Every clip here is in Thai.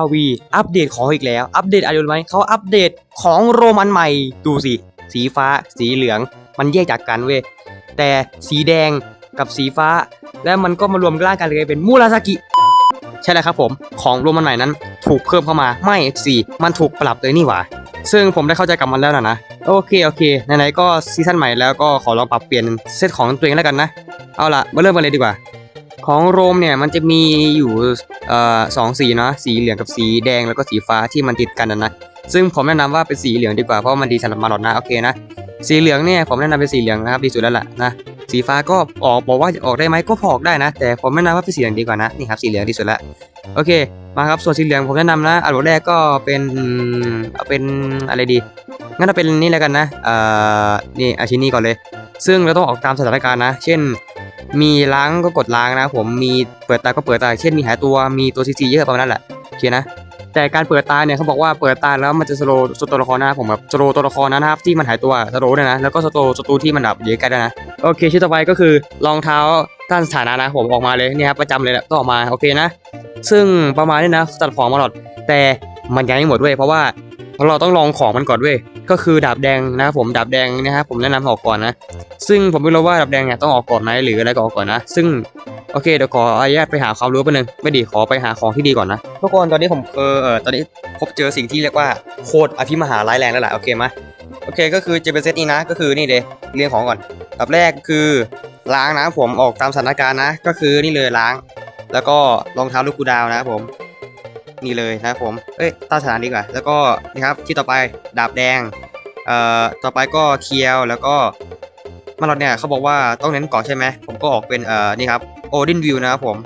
RV อัปเดตของอีกแล้ว อัปเดตอะไรรู้ไหมเขาอัปเดตของโรมันใหม่ ดูสิ สีฟ้า สีเหลือง มันแยกจากกันเว้ย แต่สีแดงกับสีฟ้า แล้วมันก็มารวมร่างกันเลยเป็นมูราซากิ ใช่แล้วครับผม ของโรมันใหม่นั้น ถูกเพิ่มเข้ามา ไม่สิมันถูกปรับเลยนี่หว่า ซึ่งผมได้เข้าใจกับมันแล้วนะนะ โอเค โอเค ไหนๆ ก็ซีซั่นใหม่แล้วก็ขอลองปรับเปลี่ยนเซตของตัวเองแล้วกันนะ เอาล่ะ มาเริ่มกันเลยดีกว่า ของโรมเนี่ยมันจะมีอยู่ เอ่อสองสีเนาะสีเหลืองกับสีแดงแล้วก็สีฟ้าที่มันติดกันนะซึ่งผมแนะนำว่าเป็นสีเหลืองดีกว่าเพราะมันดีสำหรับมาหลอดนะโอเคนะสีเหลืองเนี่ยผมแนะนำเป็นสีเหลืองนะครับดีสุดแล้วล่ะนะสีฟ้าก็ออกบอกว่าจะออกได้ไหมก็พอออกได้นะ แต่ผมแนะนำว่าเป็นสีเหลืองดีกว่านะนี่ครับสีเหลืองดีสุดละโอเคมาครับส่วนสีเหลืองผมแนะนำนะอันดับแรกก็เป็นเอาเป็นอะไรดีงั้นเอาเป็นนี่แล้วกันนะเอ่อนี่อาชินนี้ก่อนเลย ซึ่งเราต้องออกตามสถานการณ์นะ เช่น มีล้างก็กดล้างนะผมมีเปิดตาก็เปิดตาเช่นมีหายตัวมีตัวซีซีเยอะประมาณนั้นแหละโอเคนะแต่การเปิดตาเนี่ยเขาบอกว่าเปิดตาแล้วมันจะสโลว์ตัวละครนะผมแบบสโลตัวละครนะครับที่มันหายตัวสโลว์ด้วยนะแล้วก็สโลว์สตูที่มันดับอยู่ใกล้ๆด้วยนะโอเคชิ้นต่อไปก็คือรองเท้าท่านสถานะนะผมออกมาเลยเนี่ยครับประจำเลยแหละต้องออกมาโอเคนะ ซึ่งประมาณนี้นะจัดของมาหลอดแต่มันยังไม่หมดเว้ยเพราะว่า เราต้องลองของมันก่อนเว้ยก็คือดาบแดงนะครับผมดาบแดงนะครับผมแนะนำออกก่อนนะ ซึ่งผมไม่รู้ว่าดาบแดงเนี่ยต้องออกก่อนไหมหรืออะไรก็ออกก่อนนะ ซึ่งโอเคเดี๋ยวขออนุญาตไปหาความรู้แป๊บนึงไม่ดีขอไปหาของที่ดีก่อนนะทุกคนตอนนี้ผมเออเออตอนนี้พบเจอสิ่งที่เรียกว่าโคตรอภิมหาร้ายแรงแล้วแหละโอเคไหมโอเคก็คือจะเป็นเซตนี้นะก็คือนี่เลยเรียงของก่อนอันดับแรกคือล้างนะผมออกตามสถานการณ์นะ ก็คือนี่เลยล้าง แล้วก็รองเท้าลูกกูดาวนะครับผม นี่เลยนะครับผมเอ้ยต้านสถานดีกว่า แล้วก็นี่ครับที่ต่อไปดาบแดงเอ่อต่อไปก็เคียวแล้วก็มาลอดเนี่ยเขาบอกว่าต้องเน้นเกาะใช่ไหมผมก็ออกเป็นเอ่อนี่ครับโอดินวิวนะครับผม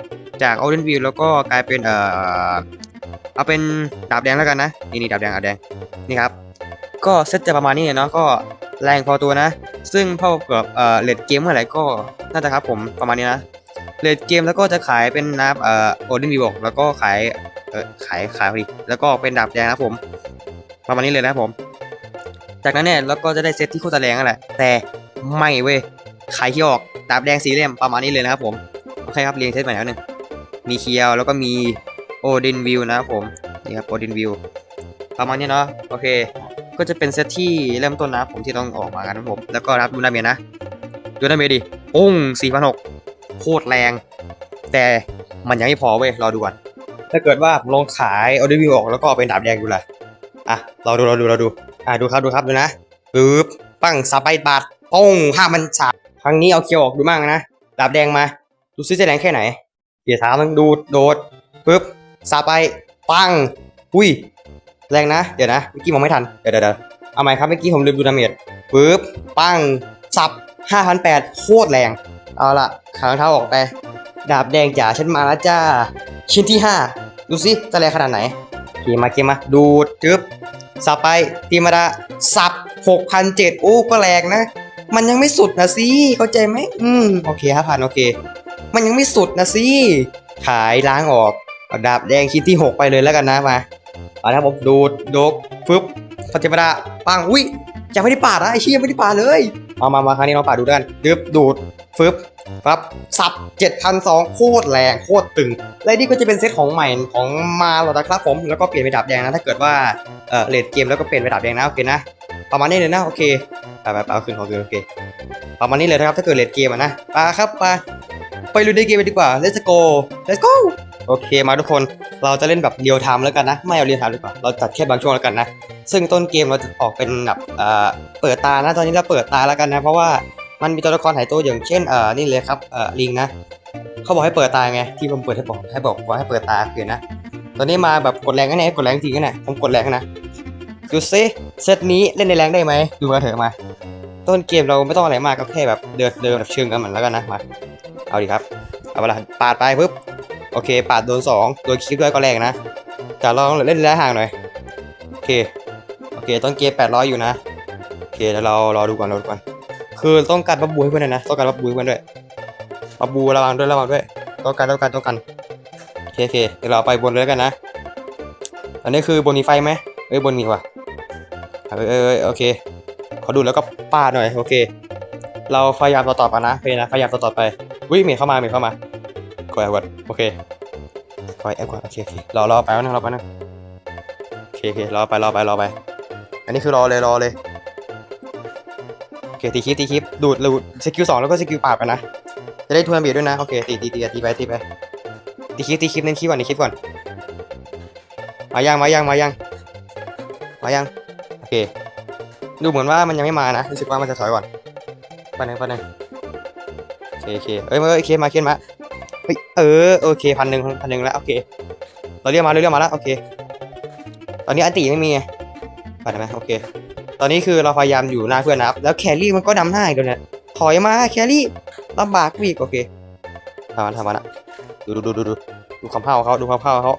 จากโอดินวิวแล้วก็กลายเป็นเอ่อเอาเป็นดาบแดงแล้วกันนะนี่นี่ดาบแดงดาบแดงนี่ครับก็เซตจะประมาณนี้เนาะก็แรงพอตัวนะ ซึ่งพอกับเอ่อเลดเกมเมื่อไหร่ก็น่าจะครับผมประมาณนี้นะเลดเกมแล้วก็จะขายเป็นนับเอ่อโอดินวิวแล้วก็ขาย เออขายขายพอดีแล้วก็เป็นดาบแดงครับผม ประมาณนี้เลยนะครับผม จากนั้นเนี่ยเราก็จะได้เซตที่โคตรแรงนั่นแหละ แต่ไม่เว้ยขายที่ออกดาบแดงสีเหลี่ยมประมาณนี้เลยนะครับผมโอเคครับเรียงเซตใหม่แล้วหนึ่งมีเคียวแล้วก็มีโอดินวิวนะครับผมนี่ครับโอดินวิวประมาณนี้เนาะโอเค ก็จะเป็นเซตที่เริ่มต้นนะผมที่ต้องออกมากันนะผม แล้วก็รับดูนาเมียนะดูนาเมียดิปุ้งสี่พันหกโคตรแรง แต่มันยังไม่พอเว้ยรอดูก่อน ถ้าเกิดว่าผมลองขายออเดอร์วิวออกแล้วก็เอาเป็นดาบแดงดูเลยอะเราดูเราดูเราดูอะดูครับดูครับดูนะปึ๊บปั้งสาไปบาทป้งห้ามันสาครั้งนี้เอาเคียวออกดูมั่งนะดาบแดงมาดูซิจะแรงแค่ไหนเกียร์สามดูดโดดปึ๊บสาไปปั้งอุ้ยแรงนะ เดี๋ยวนะเมื่อกี้มองไม่ทันเดี๋ยวเดี๋ยวเอาใหม่ครับเมื่อกี้ผมลืมดูดาเมจปึ๊บปั้งสับห้าพันแปดโคตรแรง เอาละขารองเท้าออกไป ดาบแดงจ๋าฉันมาแล้วจ้า ชิ้นที่ 5 ดูสิจะแรงขนาดไหนเกมมาเกมมา ดูดจึ๊บสับไปทีมาดาสับ6,007โอ้ก็แรงนะ มันยังไม่สุดนะสิเข้าใจไหมอืมโอเคห้าพันโอเค มันยังไม่สุดนะสิขายล้างออกเอาดาบแดงชิ้นที่ 6 ไปเลยแล้วกันนะมาเอาละครับผมดูดดกฟึบพัทมดาปังอุ้ย ยังไม่ได้ปาดนะไอ้เชี่ยไม่ได้ปาดเลย เอามามาครั้งนี้เราปาดดูด้วยกันดึบดูดฟึบครับสับ7,002โคตรแรงโคตรตึง และนี่ก็จะเป็นเซตของใหม่ของมาแล้วนะครับผม แล้วก็เปลี่ยนไปดาบแดงนะ ถ้าเกิดว่าเออเลดเกมแล้วก็เปลี่ยนไปดาบแดงนะ โอเคนะ ประมาณนี้เลยนะ โอเคไปไปเอาขึ้นเอาขึ้นโอเค ประมาณนี้เลยนะครับ ถ้าเกิดเลดเกมอะนะไปครับไปไปลุยในเกมไปดีกว่า let's go let's go โอเคมาทุกคนเราจะเล่นแบบเรียลไทม์แล้วกันนะ ไม่เอาเรียลไทม์ดีกว่าเราจัดแค่บางช่วงแล้วกันนะ ซึ่งต้นเกมเราจะออกเป็นแบบเอ่อเปิดตานะตอนนี้เราเปิดตาแล้วกันนะ เพราะว่ามันมีตัวละครหายตัวอย่างเช่นเอ่อนี่เลยครับเอ่อลิงนะเขาบอกให้เปิดตาไงที่ผมเปิดให้บอกให้บอกว่าให้เปิดตาคือนะ ตอนนี้มาแบบกดแรงกันแน่กดแรงจริงกันแน่ผมกดแรงนะดูซิเซตนี้เล่นในแรงได้ไหมดูกันเถอะมา ต้นเกมเราไม่ต้องอะไรมากก็แค่แบบเดินเดินแบบเชิงกันเหมือนแล้วกันนะมาเอาดิครับเอาเวลาปาดไปปุ๊บ โอเค ปาดโดนสองโดนคลิปด้วยก็แรงนะแต่ลองเล่นระยะห่างหน่อย โอเค โอเค ต้นเกม800อยู่นะ โอเคเดี๋ยวเรารอดูก่อนรอดูก่อน คือต้องการบับบูให้เพื่อนนะ ต้องการบับบูให้เพื่อนด้วยบับบูระวังด้วยระวังด้วย ต้องการต้องการต้องการ โอเคโอเคเดี๋ยวเราไปบนเลยแล้วกันนะ อันนี้คือบนมีไฟไหมเอ้ยบนมีว่ะเออเออเออโอเค ขอดูแล้วก็ปาดหน่อย โอเค เราพยายามต่อต่อไปนะเคนะพยายามต่อต่อไปวิ่งเมทเข้ามาเมทเข้ามา กดกดโอเคคอยแอปก่อนโอเคโอเครอรอไปนึงรอไปนึงโอเคโอเครอไปรอไปรอไป อันนี้คือรอเลยรอเลยโอเคตีคลิปตีคลิปดูดดูดสกิลสองแล้วก็สกิลปราบกันนะจะได้ทวนเบียดด้วยนะโอเคตีตีตีตีไปตีไปตีคลิปตีคลิปเน้นคลิปก่อนเน้นคลิปก่อนมายังมายังมายังมายังโอเคดูเหมือนว่ามันยังไม่มานะรู้สึกว่ามันจะถอยก่อนไปบนึงไปบนึงโอเคโอเคเอ้ยมาเอ้ยเคสมาเคสมา เออโอเคพันหนึ่งพันหนึ่งแล้วโอเค เราเรียกมาเราเรียกมาแล้วโอเค ตอนนี้อันติไม่มีไงไปได้ไหมโอเค ตอนนี้คือเราพยายามอยู่หน้าเพื่อนนะครับ แล้วแครี่มันก็นำหน้าอีกแล้วเนี่ยถอยมาแครี่ลำบากอีกโอเคทำมันทำมันอะดูดูดูดูดูดูคำเผาเขาดูคำเผาเขา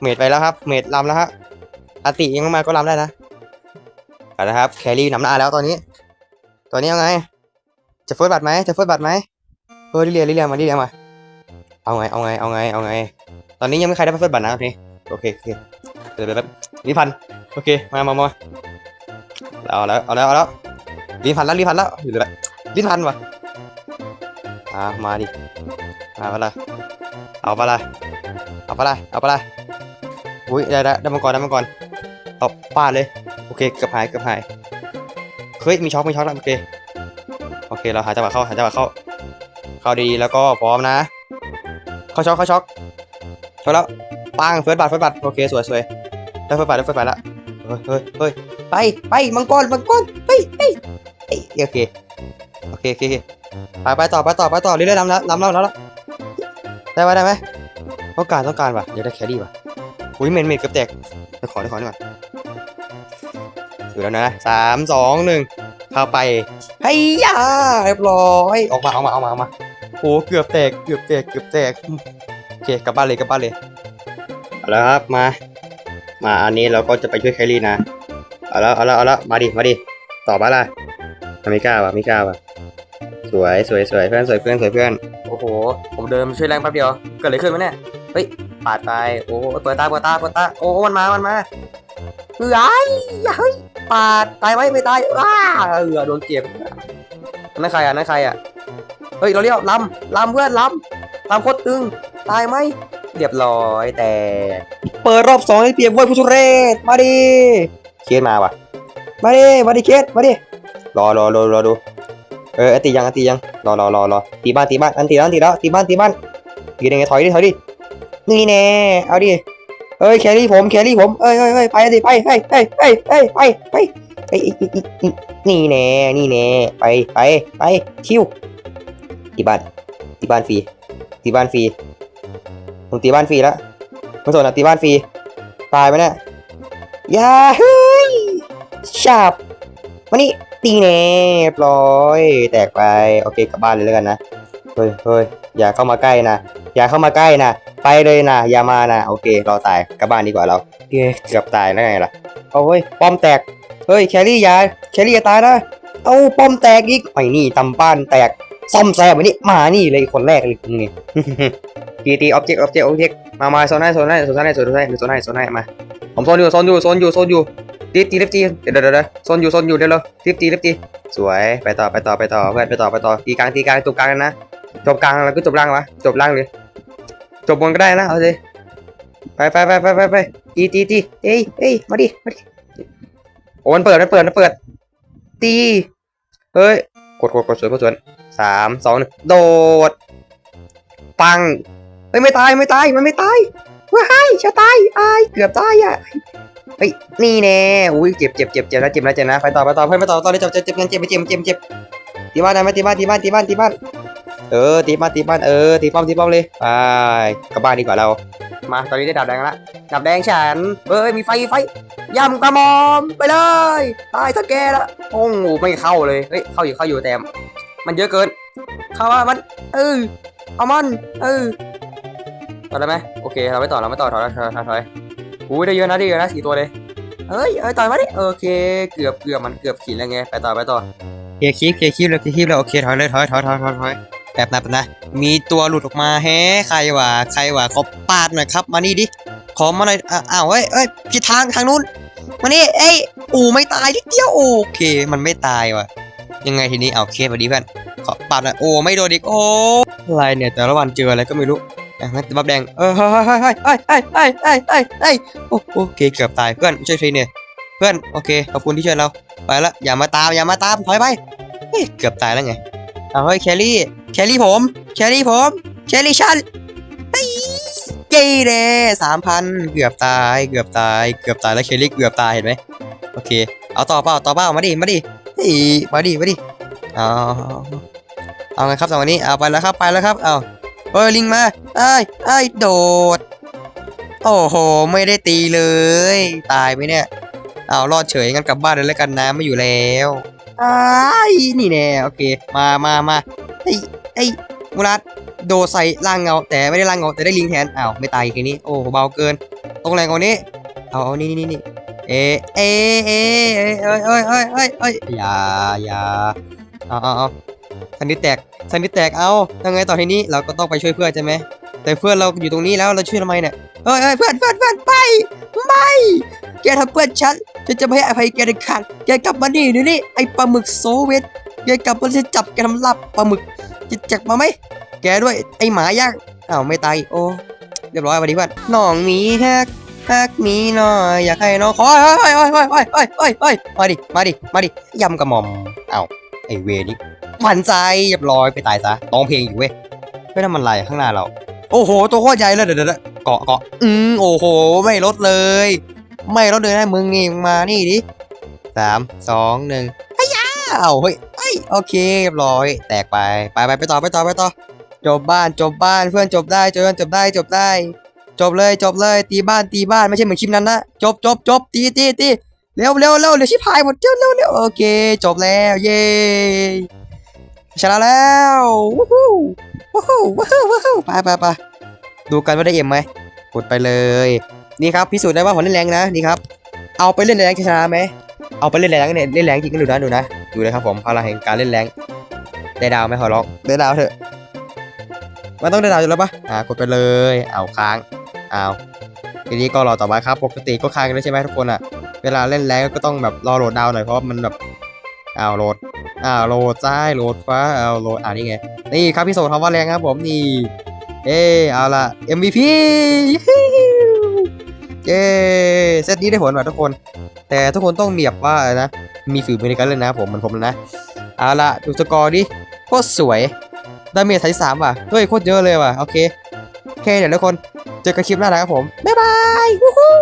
เมดไปแล้วครับ เมดลำแล้วฮะอันติยังมาก็ลำได้นะไปนะครับแครี่นำหน้าแล้วตอนนี้ ตอนนี้ยังไง จะเฟิร์สบัตรไหมจะเฟิร์สบัตรไหมเออลิเลียลิเลียมาลิเลียมา เอาไง เอาไง เอาไง เอาไง ตอนนี้ยังไม่ใครได้เฟิร์สบัตรนะโอเคโอเคโอเคเดี๋ยวเดี๋ยวแป๊บรีพันโอเค มามามาเอาแล้ว เอาแล้ว เอาแล้ว รีพันแล้วรีพันแล้วอยู่เลยรีพันวะอ่ามาดิ มาปะล่ะเอาปะล่ะเอาปะล่ะเอาปะล่ะอุ้ยได้ได้ได้มังกรได้มังกรเอาป้าเลย โอเคเกือบหายเกือบหายเฮ้ยมีช็อคมีช็อคแล้วโอเค โอเค เราหาจังหวะเข้าหาจังหวะเข้า เข้าดีแล้วก็พร้อมนะ เขาช็อคเขาช็อคเข้าแล้วปังเฟิร์สบัตเฟิร์สบัตโอเคสวยสวยได้เฟิร์สบัตได้เฟิร์สบัตละเฮ้ยเฮ้ยเฮ้ยไปไปมังกรมังกรไปไปไปโอเคโอเคโอเคไปไปต่อไปต่อไปต่อเรื่อยๆลำแล้วลำแล้วแล้วได้ไหมได้ไหมต้องการต้องการว่ะอยากได้แครี่ว่ะอุ้ยเมนเมนเกือบแตกเดี๋ยวขอเดี๋ยวขอดีกว่าอยู่แล้วนะสามสองหนึ่งเข้าไปให้ยาเรียบร้อยออกมาออกมาออกมาออกมา อ้เกือบแตกเกือบแตกเกือบแตกโอเคกลับบ้านเลยกลับบ้านเลยเอาละครับมา มาอันนี้เราก็จะไปช่วยแคลรี่นะเอาละเอาละเอาละมาดิมาดิตอบมาล่ะไม่กล้าว่ะไม่กล้าว่ะสวยสวยสวยเพื่อนสวยเพื่อนสวยเพื่อนโอ้โห ผมเดินช่วยแรงแป๊บเดียวเกิดอะไรขึ้นวะเนี่ยเฮ้ยปาดไปโอ้เปิดตาเปิดตาเปิดตาโอ้มันมามันมาเฮ้ยเฮ้ยปาดตายไหมไม่ตายว้าเออโดนเก็บนั่นใครอะนั่นใครอะเเฮ้ยเราเรียกลำลำเพื่อนลำลำโคตรตึงตายไหมเรียบร้อยแต่ เปิดรอบสองให้เปียบเว้ยผู้ทุเรศมาดิเคสมาว่ะ มาดิมาดิเคสมาดิรอรอรอรอดูเออตียังตียังรอรอรอรอตีบ้านตีบ้านอันตีแล้วตีแล้วตีบ้านตีบ้านตียังไงถอยดิถอยดินี่แน่เอาดิเอ้ยแครี่ผมแครี่ผมเอ้ยเอ้ยเอ้ยไปสิไปไปไปไปไปไปไปนี่แน่นี่แน่ไปไปไปคิว ตีบ้านตีบ้านฟรีตีบ้านฟรีผมตีบ้านฟรีแล้วไม่สนอะตีบ้านฟรีตายไปเนี่ยยาเฮ้ยฉาบมานี่ตีแน่เรียบร้อยแตกไปโอเคกลับบ้านเลยแล้วกันนะเฮ้ยเฮ้ยอย่าเข้ามาใกล้นะอย่าเข้ามาใกล้นะไปเลยนะอย่ามานะโอเคเราตายกลับบ้านดีกว่าเราเฮ้ยเกือบตายแล้วไงล่ะเอาเฮ้ยป้อมแตกเฮ้ยแครี่อย่าแครี่อย่าตายนะเอาป้อมแตกอีกไอ้นี่ตำบ้านแตก ซ่อมแซมไว้นี่มานี่เลยคนแรกเลยนี่ตีตีออบเจกต์ออบเจกต์ออบเจกต์มามาโซนให้โซนให้โซนให้โซนให้โซนให้โซนให้มาผมโซนอยู่โซนอยู่โซนอยู่โซนอยู่ตีตีเลิฟตีเดี๋ยวเดี๋ยวเดี๋ยวโซนอยู่โซนอยู่เดี๋ยวเราลิฟตีเลิฟตีสวยไปต่อไปต่อไปต่อเพื่อนไปต่อไปต่อตีกลางตีกลางจบกลางนะจบกลางแล้วก็จบล่างวะจบล่างเลยจบบนก็ได้นะเอาเลยไปไปไปไปไปไปตีตีตีเอ้ยเอ้ยมาดิมาดิโอ้มันเปิดมันเปิดมันเปิดตีเฮ้ยกดกดกดสวยกดสวย สามสองโดด ปังไม่ไม่ตายไม่ตายมันไม่ตายว้ายจะตายอายเกือบตายอะเฮ้ยนี่แน่อุ้ยเจ็บเจ็บเจ็บเจ็บแล้วเจ็บแล้วเจ็บนะไปต่อไปต่อเพื่อนไปต่อตอนนี้เจ็บเจ็บเจ็บเจ็บเจ็บเจ็บเจ็บตีบ้านนะมาตีบ้านตีบ้านตีบ้านตีบ้านเออตีบ้านตีบ้านเออตีป้อมตีป้อมเลยไปกลับบ้านดีกว่าเรา มาตอนนี้ได้ดาบแดงแล้วดาบแดงฉันเอ้ยมีไฟไฟย่ำกระมอมไปเลยตายสักแกละโอ้ไม่เข้าเลยเฮ้ยเข้าอยู่เข้าอยู่แต่ มันเยอะเกิน เข้ามามัน เออเอามัน เออต่อได้ไหมโอเค เราไม่ต่อ เราไม่ต่อ ถอยถอยถอยถอยอุ้ได้เยอะนะได้เยอะนะสี่ตัวเลยเอ้ยเอ้ยต่อยมาดิ โอเค เกือบเกือบมันเกือบขีดแล้วไง ไปต่อ ไปต่อเคลียร์คลิปเคลียร์คลิปเลยเคลียร์คลิปเลยโอเค ถอยเลยถอยถอยถอยถอยถอยแบบนั้นนะ มีตัวหลุดออกมาแฮ้ใครวะ ใครวะขอปาดหน่อยครับ มานี่ดิ ขอมาหน่อย อ้าวเอ้ยเอ้ยผิดทาง ทางนู้น มานี่ เอ้ย อูไม่ตายนิดเดียว โอเค มันไม่ตายว่ะ ยังไงทีนี้เอาเคสมาดีเพื่อนขอปาดน่อยโอ้ไม่โดนอีกโอ้อะไรเนี่ยแต่ละวันเจออะไรก็ไม่รู้อะงั้นบับแดงเออเฮ้ยเฮ้ยเฮ้ยเฮ้ยเฮ้ยเฮ้ยเฮ้ยเฮ้ยโอ้โอเคเกือบตายเพื่อนช่วยทีเนี่ยเพื่อนโอเคขอบคุณที่ช่วยเราไปละอย่ามาตามอย่ามาตามถอยไปเฮ้ยเกือบตายแล้วไงเอาเฮ้ยแครี่แครี่ผมแครี่ผมแครี่ฉันเฮ้ยเย้เด้สามพันเกือบตายเกือบตายเกือบตายแล้วแครี่เกือบตายเห็นไหมโอเคเอาต่อเปล่าต่อเปล่ามาดิมาดิ เฮ้ยมาดิมาดิเอาเอาไงครับสองวันนี้เอาไปแล้วครับไปแล้วครับเอาเฮ้ยลิงมาเอ้ยเอ้โดด โอ้โห ไม่ได้ตีเลย ตายไหมเนี่ยเอารอดเฉยงั้นกลับบ้านเลยแล้วกันนะไม่อยู่แล้วไอ้นี่แน่โอเค มามามาเฮ้ยเฮ้ยมุรัดโดดใส่ล่างเงา แต่ไม่ได้ล่างเงาแต่ได้ลิงแทนอ้าวไม่ตายทีนี้โอ้เบาเกิน ตรงแรงกว่านี้ เอาเอานี่นี่นี่ เอเอเอเอะเอ้ยเอ้ยเอ้ยเอ้ยเอ้ยอย่าอย่าเอาเอาเอาสันนิษแตกสันนิษแตกเอายังไงต่อทีนี้เราก็ต้องไปช่วยเพื่อนใช่ไหมแต่เพื่อนเราอยู่ตรงนี้แล้วเราช่วยทำไมเนี่ยเอ้ยเอ้ยเพื่อนเพื่อนเพื่อนไปไม่แกทำเพื่อนฉันฉันจะไม่ให้อภัยแกเด็ดขาดแกกลับมานี่เดี๋ยวนี้ไอปลาหมึกโซเวตแกกลับมาจะจับแกทำลับปลาหมึกจะจับมาไหมแกด้วยไอหมาย่างอ้าวไม่ตายโอ้เรียบร้อยสวัสดีเพื่อนน้องหมีแฮก รักมีน้อยอยากให้น้องขอไอ้ยไอ้ยโอ้ยโอ้ยอ้ยอ้ยอ้มาดิมาดิมาดิยำกระหม่อมเอาไอเวนี่หวันใจเรียบร้อยไปตายซะต้องเพลงอยู่เว้ยไม่ทำมันไรข้างหน้าเรา โอ้โห ตัวข้อใหญ่เลยเดี๋ยวเดี๋ยวเกาะเกาะอืมโอ้โห ไม่ลดเลย ไม่ลดเลยนะมึงนี่มานี่ดิสามสองหนึ่งพยาเเฮ้ยเฮ้ยโอเคเรียบร้อย แตกไปไปไปไปต่อไปต่อไปต่อจบบ้านจบบ้านเพื่อนจบได้เพื่อนจบได้จบได้ จบเลยจบเลยตีบ้านตีบ้านไม่ใช่เหมือนคลิปนั้นนะจบจบจบตีตีตีเร็วเร็วเร็วเร็วชิบหายหมดเร็วเร็วเร็วโอเค จบแล้ว เย้ชนะแล้ววู้ฮู้วู้ฮู้วู้ฮู้วู้ฮู้ไปไปไปดูกันว่าได้เอ็มไหมกดไปเลย นี่ครับพิสูจน์ได้ว่าผมเล่นแรงนะนี่ครับ เอาไปเล่นแรงชนะไหมเอาไปเล่นแรงเนี่ยเล่นแรงจริงก็ดูนะดูนะดูเลยครับผมพลังแห่งการเล่นแรงได้ดาวไหมขอร้องได้ดาวเถอะมันต้องได้ดาวอยู่แล้วปะอ่ากดไปเลย เอาค้าง อ้าวทีนี้ก็รอต่อไปครับ ปกติก็ค้างกันด้ใช่ไหมทุกคนอะเวลาเล่นแรงก็ต้องแบบรอโหลดดาวหน่อยเพราะมันแบบอ้าวโหลดอ้าวโหลดซ้ายโหลดฟ้าอ้าวโหลดอ่านี่ไงนี่ครับพี่โสคำว่าแรงครับผมนี่เอ้เอาละ MVP เย้เซตนี้ได้ผลว่ะทุกคน แต่ทุกคนต้องเนียบว่านะมีฝีมือในการเล่นนะผมเหมันผมนะเอาละดูสกอร์ดิโคตรสวยดาเมจไทยสามว่ะเฮ้ยโคตรเยอะเลยว่ะโอเคโอเคเดี๋ยวทุกคน เจอกันคลิปหน้านะครับผม บ๊ายบายวู้ฮู้